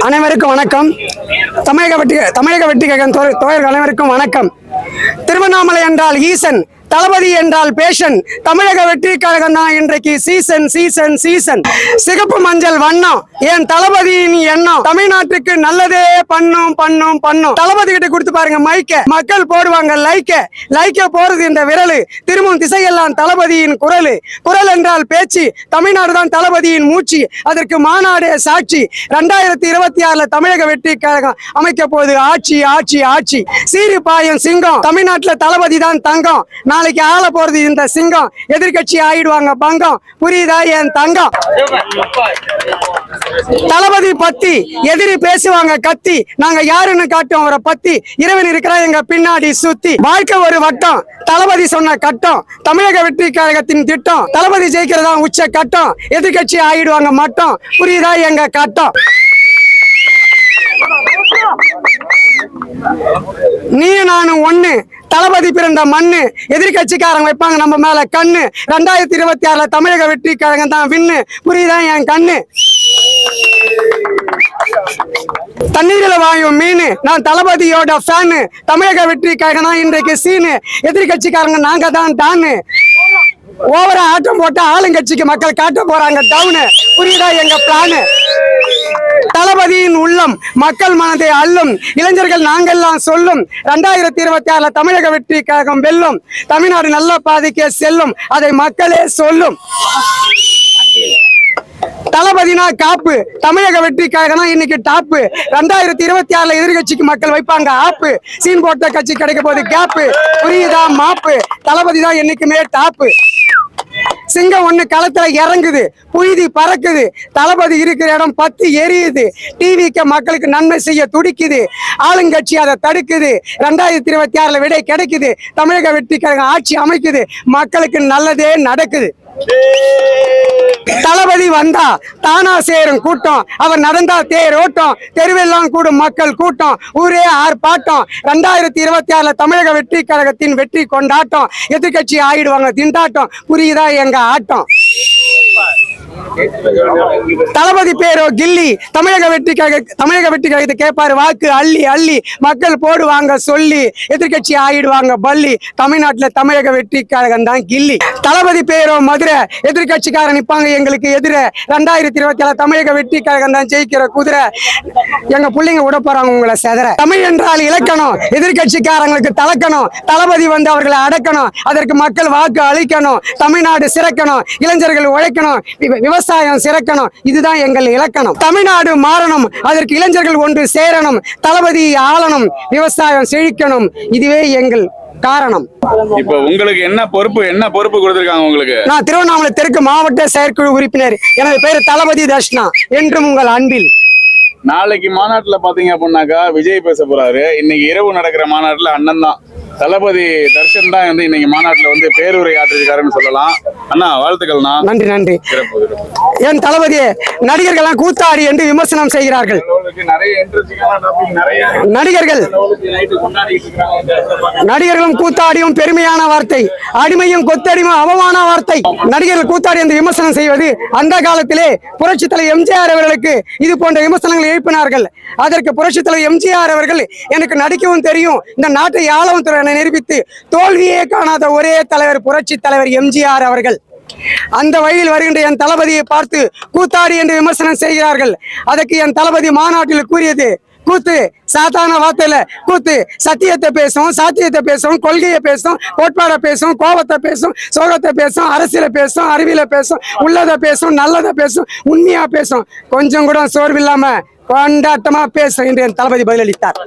அனைவருக்கும் வணக்கம். தமிழக வெட்டி தமிழக வெட்டி கழகம் தோழர்கள் அனைவருக்கும் வணக்கம். திருவண்ணாமலை என்றால் ஈசன். தளபதி என்றால் பேஷன். தமிழக வெற்றி கழகம் தான் இன்றைக்கு சீசன் சீசன் சீசன் சிகப்பு மஞ்சள் வண்ணம். என் தளபதியின் எண்ணம்? தமிழ்நாட்டுக்கு நல்லதே பண்ணும் பண்ணும் பண்ணும். தளபதி கிட்ட கொடுத்து பாருங்க மைக்க. மக்கள் போடுவாங்க லைக்க. லைக்க போறது இந்த விரலு. திரும்பும் திசையெல்லாம் தளபதியின் குரல். குரல் என்றால் பேச்சு. தமிழ்நாடு தான் தளபதியின் மூச்சு. அதற்கு மாநாடு சாட்சி. ரெண்டாயிரத்தி இருபத்தி ஆறுல தமிழக வெற்றி கழகம் அமைக்க போது ஆட்சி ஆட்சி ஆட்சி. சீரி பாயம் சிங்கம். தமிழ்நாட்டுல தளபதி தான் தங்கம். நான் நாளைக்கு ஆள போறது இந்த சிங்கம். எதிர்கட்சி ஆயிடுவாங்க. பங்கம். புரியுதா? என் தங்கம். தளபதி பத்தி. எதிரி பேசுவாங்க கத்தி. நாங்க யாருன்னு காட்டுவோம் அவரை பத்தி. இறைவன் இருக்கிறா எங்க பின்னாடி சுத்தி. வாழ்க்கை ஒரு வட்டம். தளபதி சொன்ன கட்டம். தமிழக வெற்றி கழகத்தின் திட்டம். தளபதி ஜெயிக்கிறதா உச்ச கட்டம். எதிர்க்கட்சி ஆயிடுவாங்க மட்டும். புரியுதா? எங்க கட்டம். நீ நானும் ஒண்ணு. தளபதி பிறந்த மண்ணு. எதிர்கட்சிக்காரங்க வைப்பாங்க நம்ம மேல கண்ணு. ரெண்டாயிரத்தி இருபத்தி ஆறுல தமிழக வெற்றி கழகம் தான் விண்ணு. புரியுதா என் கண்ணு? தண்ணீரில் வாயும் மீன். நான் தளபதியோட ஃபேனு தமிழக வெற்றி கழகம் தான் இன்றைக்கு சீனு. எதிர்கட்சிக்காரங்க நாங்க தான் டானு. ஓவரா ஆட்டம் போட்டா ஆளுங்கட்சிக்கு மக்கள் காட்ட போறாங்க டவுனு. புரியுதா எங்க பிளானு உள்ளம் மக்கள் மனதை அள்ளும். இளைஞர்கள் நாங்கள்லாம் சொல்லும். ரெண்டாயிரத்தி இருபத்தி ஆறுல தமிழக வெற்றி கழகம் வெல்லும். தமிழ்நாடு நல்ல பாதிக்கே செல்லும். அதை மக்களே சொல்லும். தளபதினா காப்பு. தமிழக வெற்றி கழகம் இன்னைக்கு டாப்பு. ரெண்டாயிரத்தி இருபத்தி ஆறுல எதிர்கட்சிக்கு மக்கள் வைப்பாங்க ஆப்பு. சீன் போட்ட கட்சி கிடைக்க போது கேப்பு. புரியுதா? மாப்பு. தளபதி தான் என்னைக்குமே டாப்பு. சிங்கம் ஒன்று களத்தில் இறங்குது புழுதி பறக்குது தளபதி இருக்கிற இடம் பத்து எரியுது டிவிக்கு மக்களுக்கு நன்மை செய்ய துடிக்குது ஆளுங்கட்சி அதை தடுக்குது ரெண்டாயிரத்தி இருபத்தி ஆறில் விடை கிடைக்குது தமிழக வெற்றி கழகம் ஆட்சி அமைக்குது மக்களுக்கு நல்லதே நடக்குது. தளபதி வந்தா தானா சேரும் கூட்டம். அவர் நடந்தா தேரோட்டம் தெருவெல்லாம் கூடும் மக்கள் கூட்டம். ஊரே ஆர்ப்பாட்டம். ரெண்டாயிரத்தி இருபத்தி ஆறுல தமிழக வெற்றி கழகத்தின் வெற்றி கொண்டாட்டம். எதிர்க்கட்சி ஆயிடுவாங்க திண்டாட்டம். புரியுதா எங்க ஆட்டம்? தளபதி பேரோ கில்லி தமிழக வெற்றிக்காக தமிழக வெற்றிக்காக கேட்பாரு. வாக்கு அள்ளி அள்ளி. மக்கள் போடுவாங்க சொல்லி. எதிர்க்கட்சி ஆயிடுவாங்க பள்ளி. தமிழ்நாட்டில் தமிழக வெற்றி தான் கில்லி. தளபதி பேரோ மதுரை எதிர்கட்சிக்காரன் நிற்பாங்க எங்களுக்கு எதிர. ரெண்டாயிரத்தி இருபத்தி ஏழு தமிழக வெற்றி கழகம் தான் ஜெயிக்கிற குதிரை. எங்க பிள்ளைங்க விட போறாங்க உங்களை செதற. தமிழ் என்றால் இலக்கணம். எதிர்கட்சிக்காரங்களுக்கு தலக்கணும். தளபதி வந்து அவர்களை அடக்கணும். அதற்கு மக்கள் வாக்கு அளிக்கணும். தமிழ்நாடு சிறக்கணும். இளைஞர்கள் உழைக்கணும். விவசாயம் விவசாயம் சிறக்கணும். இதுதான் எங்கள் இலக்கணம். தமிழ்நாடு மாறணும். அதற்கு இளைஞர்கள் ஒன்று சேரணும். தளபதி ஆளணும். விவசாயம் செழிக்கணும். இதுவே எங்கள் காரணம். இப்ப உங்களுக்கு என்ன பொறுப்பு? என்ன பொறுப்பு கொடுத்திருக்காங்க உங்களுக்கு? நான் திருவண்ணாமலை தெற்கு மாவட்ட செயற்குழு உறுப்பினர். எனது பெயர் தளபதி தர்ஷ்னா என்றும் உங்கள் அன்பில். நாளைக்கு மாநாட்டுல பாத்தீங்க அப்படின்னாக்கா விஜய் பேச போறாரு. இன்னைக்கு இரவு நடக்கிற மாநாட்டுல அண்ணன் தான் தளபதி தர்ஷன் தான் வந்து இன்னைக்கு மாநாட்டுல வந்து பேருரை ஆற்றிருக்காருன்னு சொல்லலாம். அண்ணா வாழ்த்துக்கள்ண்ணா. நன்றி நன்றி. என் தளபதியே நடிகர்கள்லாம் கூத்தாடி என்று விமர்சனம் செய்கிறார்கள். நடிகர்கள். நடிகர்களும் கூத்தாடியும் பெருமையான வார்த்தை அடிமையும் கொத்தடிமை அவமான வார்த்தை. நடிகர்கள் கூத்தாடி என்று விமர்சனம் செய்வது அந்த காலத்திலே புரட்சி தலைவர் எம்ஜிஆர் அவர்களுக்கு இது போன்ற விமர்சனங்களை எழுப்பினார்கள். அதற்கு புரட்சி தலைவர் எம்ஜிஆர் அவர்கள் எனக்கு நடிக்கவும் தெரியும் இந்த நாட்டை ஆளவும் நிரூபித்து தோல்வியே காணாத ஒரே தலைவர் புரட்சி தலைவர் எம்ஜிஆர் அவர்கள். அந்த வழியில் வருகின்ற என் தளபதியை பார்த்து கூத்தாடி என்று விமர்சனம் செய்கிறார்கள். அதற்கு என் தளபதி மாநாட்டில் கூறியது கூத்து சாதாரண வார்த்தையில கூத்து. சத்தியத்தை பேசும் சாத்தியத்தை பேசும் கொள்கையை பேசும் கோட்பாடை பேசும் கோபத்தை பேசும் சோகத்தை பேசும் அரசியல பேசும் அறிவியல பேசும் உள்ளதை பேசும் நல்லதை பேசும் உண்மையா பேசும் கொஞ்சம் கூட சோர்வில்லாம கொண்டாட்டமா பேசும் என்று என் தளபதி பதிலளித்தார்.